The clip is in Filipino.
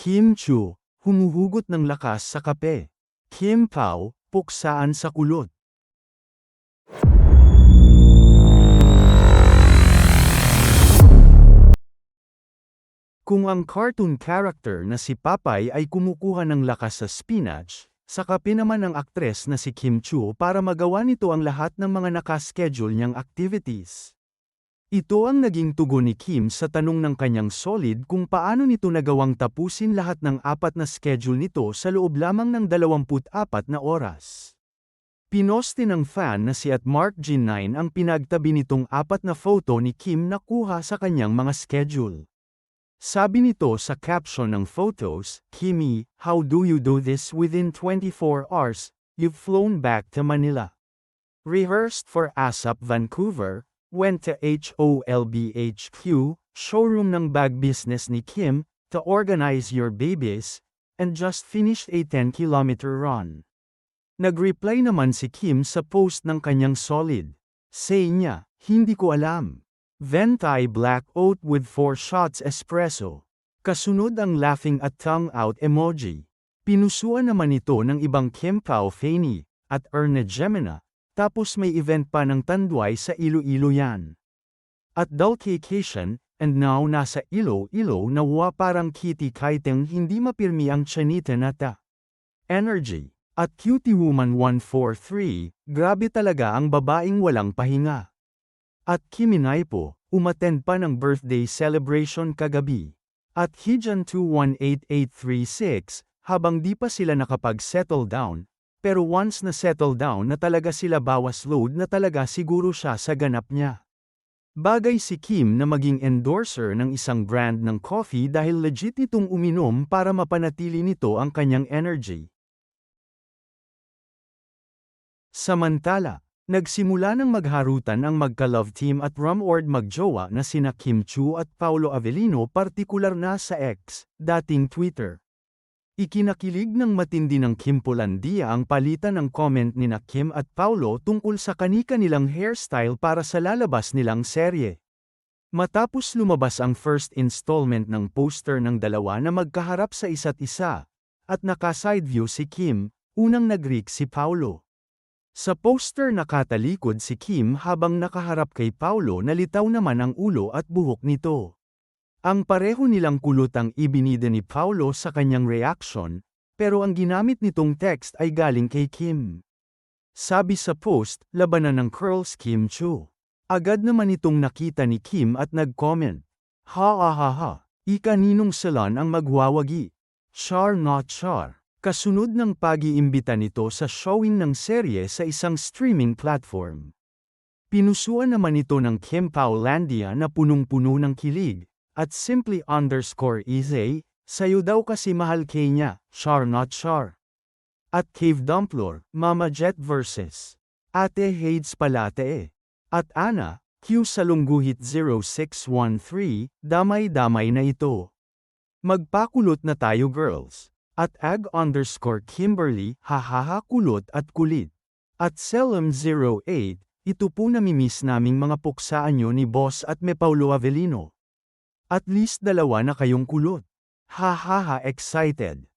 Kim Chu, humuhugot ng lakas sa kape. Kim Pao, puksaan sa kulot. Kung ang cartoon character na si Papay ay kumukuha ng lakas sa spinach, sa kape naman ang aktres na si Kim Chu para magawa nito ang lahat ng mga nakaschedule niyang activities. Ito ang naging tugon ni Kim sa tanong ng kanyang solid kung paano nito nagawang tapusin lahat ng apat na schedule nito sa loob lamang ng 24 na oras. Pinoste ng fan na si at Mark G9 ang pinagtabi nitong apat na photo ni Kim na kuha sa kanyang mga schedule. Sabi nito sa caption ng photos, Kimi, how do you do this within 24 hours? You've flown back to Manila. Rehearsed for ASAP Vancouver, went to HOLBHQ, showroom ng bag business ni Kim, to organize your babies, and just finished a 10-kilometer run. Nag-reply naman si Kim sa post ng kanyang solid. Say niya, hindi ko alam. Venti black oat with 4 shots espresso. Kasunod ang laughing at tongue out emoji. Pinusuan naman ito ng ibang Kim Pao Faney, at Erne Gemina, tapos may event pa ng Tanduay sa Iloilo yan. At Dulcication, and now nasa Iloilo na wa parang kitty kaiteng hindi mapirmi ang chanita nata. Energy. At Cutie Woman 143, grabe talaga ang babaeng walang pahinga. At Kiminay po, umattend pa ng birthday celebration kagabi. At Hijan 218836, habang di pa sila nakapag-settle down, pero once na settle down na talaga sila bawas load na talaga siguro siya sa ganap niya. Bagay si Kim na maging endorser ng isang brand ng coffee dahil legit itong uminom para mapanatili nito ang kanyang energy. Samantala, nagsimula ng magharutan ang magka-love team at rumord magjowa na sina Kim Chu at Paulo Avellino partikular na sa X, dating Twitter. Ikinakilig ng matindi ng Kim Polandia ang palitan ng comment ni na Kim at Paulo tungkol sa kani-kanilang hairstyle para sa lalabas nilang serye. Matapos lumabas ang first installment ng poster ng dalawa na magkaharap sa isa't isa, at naka-side view si Kim, unang nagrik si Paulo. Sa poster nakatalikod si Kim habang nakaharap kay Paulo na litaw naman ang ulo at buhok nito. Ang pareho nilang kulot ang ibinida ni Paulo sa kanyang reaction, pero ang ginamit nitong text ay galing kay Kim. Sabi sa post, labanan ng curls Kim Chu. Agad naman itong nakita ni Kim at nag-comment. Ha ha ha ha, ika salon ang magwawagi. Char not char. Kasunod ng pag-iimbita nito sa showing ng serye sa isang streaming platform. Pinusuan naman ito ng Kim Paulandia na punong-puno ng kilig, at simply underscore easy, sayo daw kasi mahal kay niya, char not char. At Cave Dumplor, Mama Jet versus Ate Hades Palate eh. At Ana, Q Salungguhit 0613, damay-damay na ito. Magpakulot na tayo girls. At ag underscore Kimberly, hahaha kulot at kulit. At Selim08, ito po namimiss naming mga puksaan nyo ni Boss at me Paulo Avellino. At least dalawa na kayong kulot. Hahaha excited.